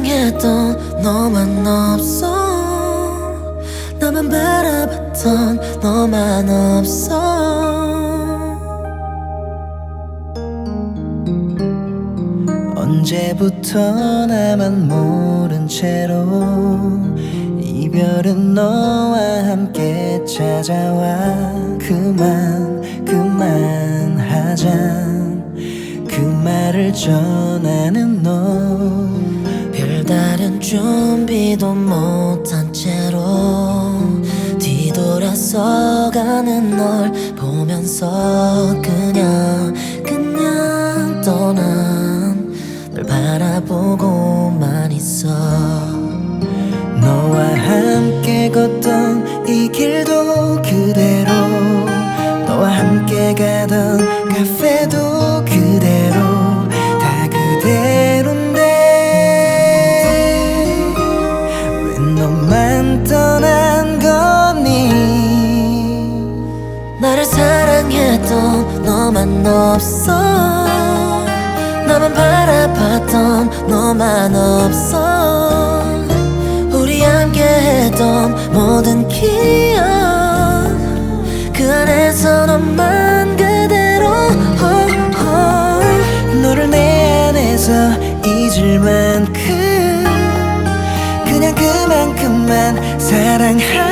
사랑했던 너만 없어. 나만 바라봤던 너만 없어. 언제부터 나만 모른 채로 이별은 너와 함께 찾아와. 그만 그만하자. 그 말을 전 못한 채로 뒤돌아서 가는 널 보면서 그냥 그냥 너만 없어. 나만 바라봤던 너만 없어. 우리 함께 했던 모든 기억. 그 안에서 너만 그대로. 너를 내 안에서 잊을 만큼 그냥 그만큼만 사랑할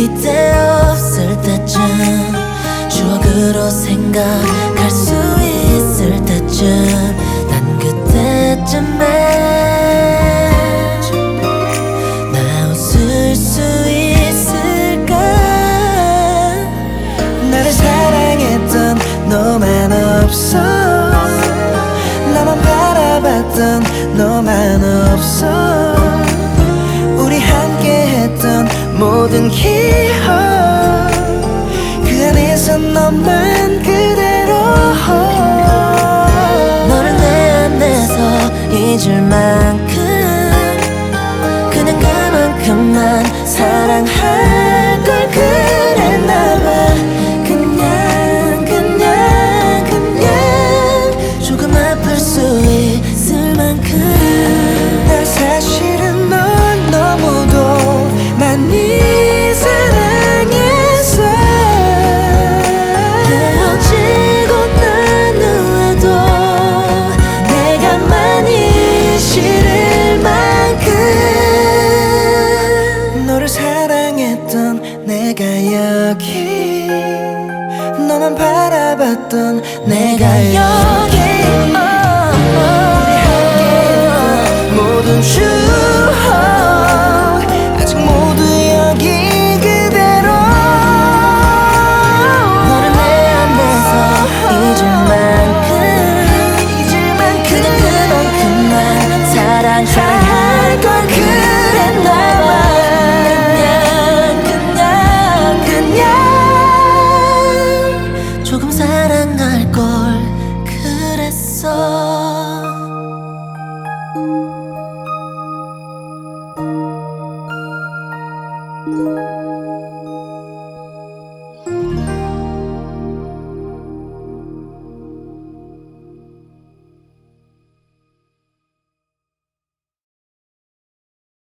기대 없을 때쯤 추억으로 생각할 수 있을 때쯤 난 그때쯤에 나 웃을 수 있을까? 나를 사랑했던 너만 없어. 나만 바라봤던 너만 없어. 우리 함께 했던 모든 기 잊을 만큼 그냥 그만큼만 사랑할 걸 그랬나 봐 그냥 그냥 그냥 조금 아플 수 있을 만큼 여기 너만 바라봤던 내가 여기. 우리 함께했던 모든 추억 아직 모두 여기 그대로. 너를 내 안에서 잊을 만큼 잊을 만큼 그냥 그만큼만 사랑할 아